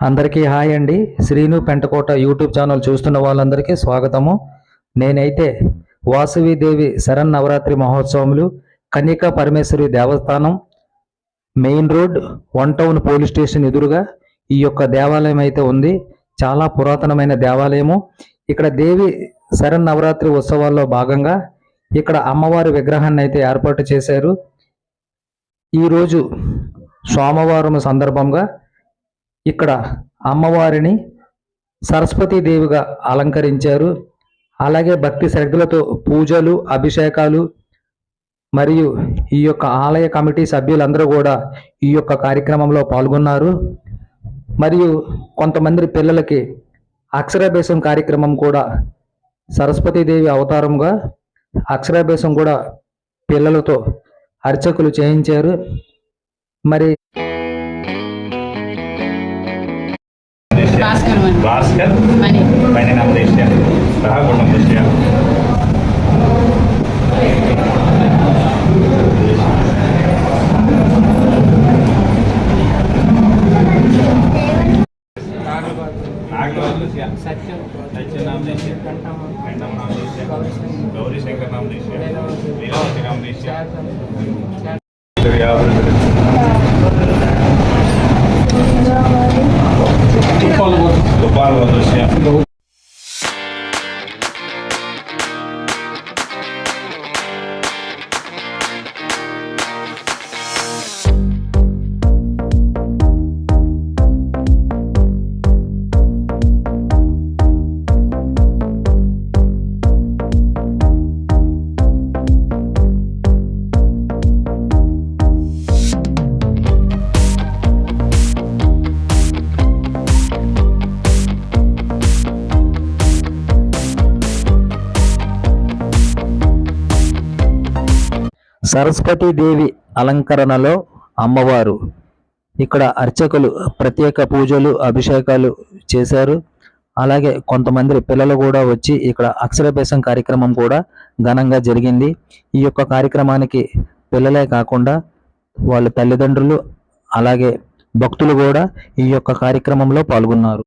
అందరికీ హాయ్ అండి. Srinu Pentakota YouTube channel చూస్తున్న వాళ్ళందరికీ స్వాగతము. నేనైతే Vasavi Devi Sharan Navratri మహోత్సవములు Kanyaka Parameswari Devasthanam main road one town police station ఎదురుగా ఈ యొక్క దేవాలయం అయితే ఉంది. చాలా పురాతనమైన దేవాలయము. ఇక్కడ దేవి శరణ్ నవరాత్రి ఉత్సవాల్లో భాగంగా ఇక్కడ అమ్మవారి విగ్రహాన్ని అయితే ఏర్పాటు చేశారు. ఈరోజు సోమవారం సందర్భంగా ఇక్కడ అమ్మవారిని సరస్వతీదేవిగా అలంకరించారు. అలాగే భక్తి శ్రద్ధలతో పూజలు అభిషేకాలు మరియు ఈ యొక్క ఆలయ కమిటీ సభ్యులందరూ కూడా ఈ యొక్క కార్యక్రమంలో పాల్గొన్నారు. మరియు కొంతమంది పిల్లలకి అక్షరాభ్యాసం కార్యక్రమం కూడా సరస్వతీదేవి అవతారంగా అక్షరాభ్యాసం కూడా పిల్లలతో అర్చకులు చేయించారు. మరి భాస్కర్. మణి. భాస్కర్ మణి పరిణామదృష్ట్యా సహ గుణదృష్ట్యా నాగరాజు సత్యం సత్యనామదేశ్య వెంకటనామదేశ్య તો પાડવાનો છે. సరస్వతీదేవి అలంకరణలో అమ్మవారు. ఇక్కడ అర్చకులు ప్రత్యేక పూజలు అభిషేకాలు చేశారు. అలాగే కొంతమంది పిల్లలు కూడా వచ్చి ఇక్కడ అక్షరాభ్యాసం కార్యక్రమం కూడా ఘనంగా జరిగింది. ఈ యొక్క కార్యక్రమానికి పిల్లలే కాకుండా వాళ్ళ తల్లిదండ్రులు అలాగే భక్తులు కూడా ఈ యొక్క కార్యక్రమంలో పాల్గొన్నారు.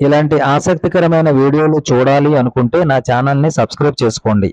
ఇలాంటి ఆసక్తికరమైన వీడియోలు చూడాలి అనుకుంటే నా ఛానల్ని సబ్స్క్రైబ్ చేసుకోండి.